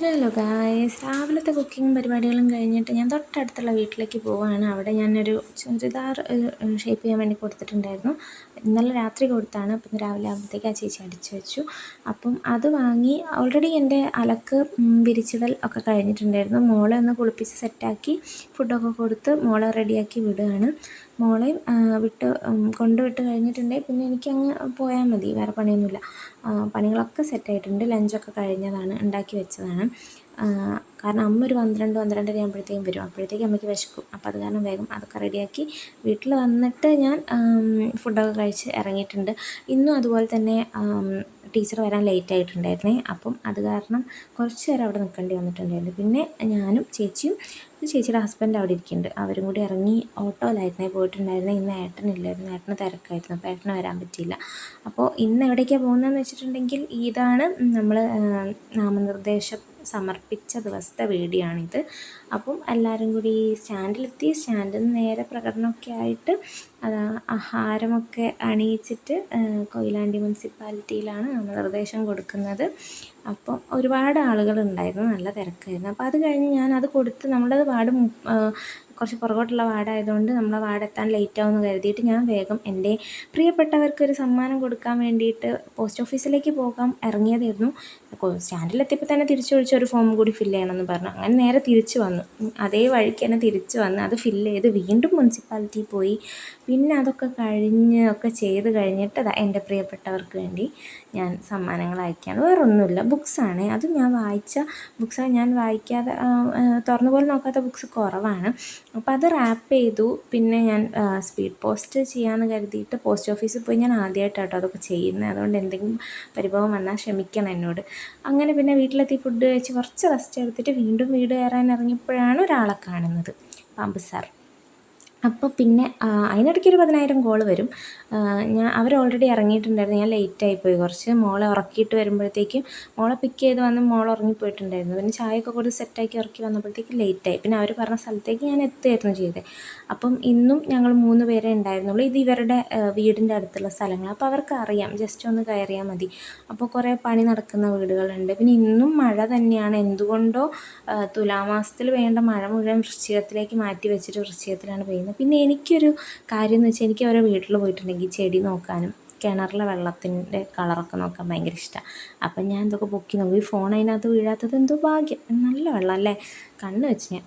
Hello guys രാവിലത്തെ cooking പരിപാടികളും കഴിഞ്ഞിട്ട് ഞാൻ തൊട്ടടുത്തുള്ള വീട്ടിലേക്ക് പോവുകയാണ് അവിടെ ഞാനൊരു ചുരിദാർ ഷേപ്പ് ചെയ്യാൻ വേണ്ടി കൊടുത്തിട്ടുണ്ടായിരുന്നു. ഇന്നലെ രാത്രി കൊടുത്താണ്. അപ്പം രാവിലെ ആകുമ്പോഴത്തേക്ക് ആ ചേച്ചി അടിച്ചു വെച്ചു. അപ്പം അത് വാങ്ങി ഓൾറെഡി എന്റെ അലക്ക് വിരിച്ചിടൽ ഒക്കെ കഴിഞ്ഞിട്ടുണ്ടായിരുന്നു. മോളെ ഒന്ന് കുളിപ്പിച്ച് സെറ്റാക്കി ഫുഡൊക്കെ കൊടുത്ത് മോളെ റെഡിയാക്കി വിടുകയാണ്. മോളെയും വിട്ട് കൊണ്ടുവിട്ട് കഴിഞ്ഞിട്ടുണ്ടെങ്കിൽ പിന്നെ എനിക്കങ്ങ് പോയാൽ മതി വേറെ പണിയൊന്നുമില്ല. പണികളൊക്കെ സെറ്റായിട്ടുണ്ട് ലഞ്ചൊക്കെ കഴിഞ്ഞതാണ് ഉണ്ടാക്കി വെച്ചതാണ്. കാരണം അമ്മ ഒരു പന്ത്രണ്ട് പന്ത്രണ്ടര ആകുമ്പോഴത്തേക്കും വരും. അപ്പോഴത്തേക്കും അമ്മയ്ക്ക് വിശക്കും. അപ്പോൾ അത് കാരണം വേഗം അതൊക്കെ റെഡിയാക്കി വീട്ടിൽ വന്നിട്ട് ഞാൻ ഫുഡൊക്കെ കഴിച്ച് ഇറങ്ങിയിട്ടുണ്ട്. ഇന്നും അതുപോലെ തന്നെ ടീച്ചർ വരാൻ ലേറ്റ് ആയിട്ടുണ്ടായിരുന്നേ. അപ്പം അത് കാരണം കുറച്ച് നേരം അവിടെ നിൽക്കേണ്ടി വന്നിട്ടുണ്ടായിരുന്നു. പിന്നെ ഞാനും ചേച്ചിയും ചേച്ചിയുടെ ഹസ്ബൻഡ് അവിടെ ഇരിക്കുന്നുണ്ട്. അവരും കൂടി ഇറങ്ങി ഓട്ടോയിലായിരുന്നേ പോയിട്ടുണ്ടായിരുന്നത് ഇന്ന് ഏട്ടനില്ലായിരുന്നു. ഏട്ടന് തിരക്കായിരുന്നു. അപ്പോൾ ഏട്ടന് വരാൻ പറ്റിയില്ല. അപ്പോൾ ഇന്ന് എവിടേക്കാണ് പോകുന്നതെന്ന് വെച്ചിട്ടുണ്ടെങ്കിൽ ഇതാണ് നമ്മൾ നാമനിർദ്ദേശം സമർപ്പിച്ച ദിവസത്തെ വീഡിയോ ആണിത് അപ്പം എല്ലാവരും കൂടി സ്റ്റാൻഡിലെത്തി. സ്റ്റാൻഡിൽ നിന്ന് നേരെ പ്രകടനമൊക്കെ ആയിട്ട് അത് ആഹാരമൊക്കെ അണിയിച്ചിട്ട് കൊയിലാണ്ടി മുനിസിപ്പാലിറ്റിയിലാണ് നമ്മൾ നിർദ്ദേശം കൊടുക്കുന്നത്. അപ്പം ഒരുപാട് ആളുകളുണ്ടായിരുന്നു. നല്ല തിരക്കായിരുന്നു. അപ്പോൾ അത് കഴിഞ്ഞ് ഞാൻ അത് കൊടുത്ത് നമ്മളത് വാർഡ് കുറച്ച് പുറകോട്ടുള്ള വാർഡായതുകൊണ്ട് നമ്മളെ വാടെത്താൻ എത്താൻ ലേറ്റ് ആവുമെന്ന് കരുതിയിട്ട് ഞാൻ വേഗം എന്റെ പ്രിയപ്പെട്ടവർക്ക് ഒരു സമ്മാനം കൊടുക്കാൻ വേണ്ടിയിട്ട് പോസ്റ്റ് ഓഫീസിലേക്ക് പോകാൻ ഇറങ്ങിയതായിരുന്നു. സ്റ്റാൻഡിലെത്തിയപ്പോൾ തന്നെ തിരിച്ചു വിളിച്ച് ഒരു ഫോം കൂടി ഫില്ല് ചെയ്യണമെന്ന് പറഞ്ഞു. അങ്ങനെ നേരെ തിരിച്ചു വന്നു. അതേ വഴിക്ക് തന്നെ തിരിച്ചു വന്ന് അത് ഫില്ല് ചെയ്ത് വീണ്ടും മുനിസിപ്പാലിറ്റി പോയി. പിന്നെ അതൊക്കെ കഴിഞ്ഞ് ഒക്കെ ചെയ്ത് കഴിഞ്ഞിട്ട് എന്റെ പ്രിയപ്പെട്ടവർക്ക് വേണ്ടി ഞാൻ സമ്മാനങ്ങൾ അയക്കുകയാണ് വേറൊന്നുമില്ല. ബുക്സാണ് അത് ഞാൻ വായിച്ച ബുക്സാണ് ഞാൻ വായിക്കാതെ തുറന്നു പോലും നോക്കാത്ത ബുക്സ് കുറവാണ്. അപ്പോൾ അത് റാപ്പ് ചെയ്തു. പിന്നെ ഞാൻ സ്പീഡ് പോസ്റ്റ് ചെയ്യാമെന്ന് കരുതിയിട്ട് പോസ്റ്റ് ഓഫീസിൽ പോയി ഞാൻ ആദ്യമായിട്ടാട്ടോ അതൊക്കെ ചെയ്യുന്നത് അതുകൊണ്ട് എന്തെങ്കിലും പരിഭവം വന്നാൽ ക്ഷമിക്കണം എന്നോട്. അങ്ങനെ പിന്നെ വീട്ടിലെത്തി ഫുഡ് കഴിച്ച് കുറച്ച് റെസ്റ്റ് എടുത്തിട്ട് വീണ്ടും വീട് കയറാൻ ഇറങ്ങിയപ്പോഴാണ് ഒരാളെ കാണുന്നത്. പാമ്പ് സാർ അപ്പോൾ പിന്നെ അതിനിടയ്ക്ക് ഒരു പതിനായിരം കോൾ വരും. ഞാൻ അവർ ഓൾറെഡി ഇറങ്ങിയിട്ടുണ്ടായിരുന്നു. ഞാൻ ലേറ്റായിപ്പോയി കുറച്ച് മോളെ ഉറക്കിയിട്ട് വരുമ്പോഴത്തേക്കും മോളെ പിക്ക് ചെയ്ത് വന്ന് മോൾ ഉറങ്ങിപ്പോയിട്ടുണ്ടായിരുന്നു പിന്നെ ചായയൊക്കെ കൊടുത്ത് സെറ്റാക്കി ഉറക്കി വന്നപ്പോഴത്തേക്കും ലേറ്റായി പിന്നെ അവർ പറഞ്ഞ സ്ഥലത്തേക്ക് ഞാൻ എത്തുമായിരുന്നു ചെയ്തത് അപ്പം ഇന്നും ഞങ്ങൾ മൂന്ന് പേരെ ഉണ്ടായിരുന്നുള്ളൂ. ഇത് ഇവരുടെ വീടിന്റെ അടുത്തുള്ള സ്ഥലങ്ങൾ അപ്പോൾ അവർക്ക് അറിയാം. ജസ്റ്റ് ഒന്ന് കയറിയാൽ മതി. അപ്പോൾ കുറേ പണി നടക്കുന്ന വീടുകളുണ്ട്. പിന്നെ ഇന്നും മഴ തന്നെയാണ്. എന്തുകൊണ്ടോ തുലാമാസത്തിൽ വേണ്ട മഴ മുഴുവൻ വൃശ്ചികത്തിലേക്ക് മാറ്റി വെച്ചിട്ട് വൃശ്ചികത്തിലാണ് പെയ്യുന്നത്. പിന്നെ എനിക്കൊരു കാര്യം എന്ന് വെച്ചാൽ എനിക്ക് അവരെ വീട്ടിൽ പോയിട്ടുണ്ടെങ്കിൽ ചെടി നോക്കാനും കിണറിലെ വെള്ളത്തിന്റെ കളറൊക്കെ നോക്കാൻ ഭയങ്കര ഇഷ്ടമാണ് അപ്പം ഞാൻ എന്തൊക്കെ പൊക്കി നോക്കി. ഫോൺ അതിനകത്ത് വീഴാത്തത് എന്തോ ഭാഗ്യം? നല്ല വെള്ളം അല്ലേ? കണ്ണ് വെച്ച് ഞാൻ.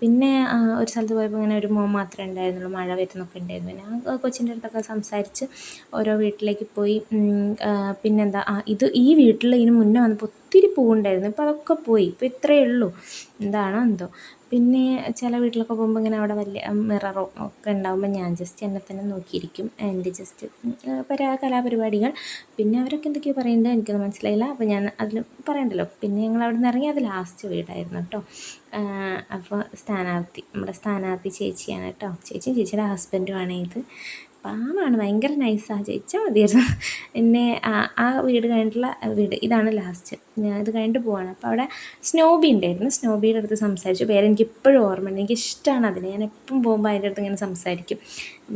പിന്നെ ഒരു സ്ഥലത്ത് പോയപ്പോൾ ഇങ്ങനെ ഒരു മോൻ മാത്രമേ ഉണ്ടായിരുന്നുള്ളൂ. മഴ വരുന്നൊക്കെ ഉണ്ടായിരുന്നു. ഞാൻ കൊച്ചിന്റെ അടുത്തൊക്കെ സംസാരിച്ച് ഓരോ വീട്ടിലേക്ക് പോയി പിന്നെന്താ ഇത് ഈ വീട്ടിൽ ഇതിന് മുന്നേ വന്നപ്പോൾ ഒത്തിരി പൂവുണ്ടായിരുന്നു. ഇപ്പോൾ അതൊക്കെ പോയി. ഇപ്പോൾ ഇത്രയേ ഉള്ളൂ. എന്താണോ എന്തോ. പിന്നെ ചില വീട്ടിലൊക്കെ പോകുമ്പോൾ ഇങ്ങനെ അവിടെ വലിയ മിററോ ഒക്കെ ഉണ്ടാകുമ്പോൾ ഞാൻ ജസ്റ്റ് എന്നെ തന്നെ നോക്കിയിരിക്കും. എന്റെ ജസ്റ്റ് പരാ കലാപരിപാടികൾ. പിന്നെ അവരൊക്കെ എന്തൊക്കെയോ പറയുന്നത് എനിക്കൊന്നും മനസ്സിലായില്ല. അപ്പോൾ ഞാൻ അതിൽ പറയണ്ടല്ലോ. പിന്നെ ഞങ്ങൾ അവിടെ നിന്ന് ഇറങ്ങി അത് ലാസ്റ്റ് വീടായിരുന്നു കേട്ടോ. അപ്പോൾ സ്ഥാനാർത്ഥി നമ്മുടെ സ്ഥാനാർത്ഥി ചേച്ചിയാണ് കേട്ടോ. ചേച്ചിയും ചേച്ചിയുടെ ഹസ്ബൻഡുമാണ് ഇത്. പാവമാണ് ഭയങ്കര നൈസാണ് ജയിച്ചാൽ മതിയായിരുന്നു. എന്നെ ആ വീട് കഴിഞ്ഞിട്ടുള്ള വീട് ഇതാണ് ലാസ്റ്റ് ഞാൻ ഇത് കഴിഞ്ഞിട്ട് പോവാണ്. അപ്പോൾ അവിടെ സ്നോബി ഉണ്ടായിരുന്നു. സ്നോബിയുടെ അടുത്ത് സംസാരിച്ചു. പേര് എനിക്ക് ഇപ്പോഴും ഓർമ്മയുണ്ട് എനിക്ക് ഇഷ്ടമാണ് അതിനെ. ഞാൻ എപ്പം പോകുമ്പോൾ അതിന്റെ അടുത്ത് ഇങ്ങനെ സംസാരിക്കും.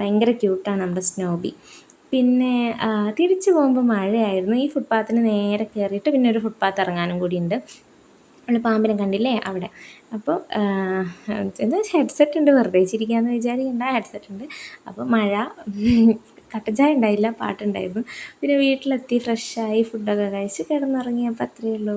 ഭയങ്കര ക്യൂട്ടാണ് നമ്മുടെ സ്നോബി. പിന്നെ തിരിച്ചു പോകുമ്പോൾ മഴയായിരുന്നു. ഈ ഫുട്പാത്തിന് നേരെ കയറിയിട്ട് പിന്നെ ഒരു ഫുട്പാത്ത് ഇറങ്ങാനും കൂടിയുണ്ട് നമ്മൾ പാമ്പിനെ കണ്ടില്ലേ അവിടെ. അപ്പോൾ എന്താ ഹെഡ്സെറ്റ് ഉണ്ട്. വെറുതെ ചിരിക്കാമെന്ന് വിചാരിക്കേണ്ട. ഹെഡ്സെറ്റ് ഉണ്ട്. അപ്പോൾ മഴ കട്ടച്ചായ ചായ ഉണ്ടായില്ല പാട്ടുണ്ടായിരുന്നു പിന്നെ വീട്ടിലെത്തി ഫ്രഷായി ഫുഡൊക്കെ കഴിച്ച് കിടന്നുറങ്ങിയപ്പോൾ അത്രയേ ഉള്ളൂ.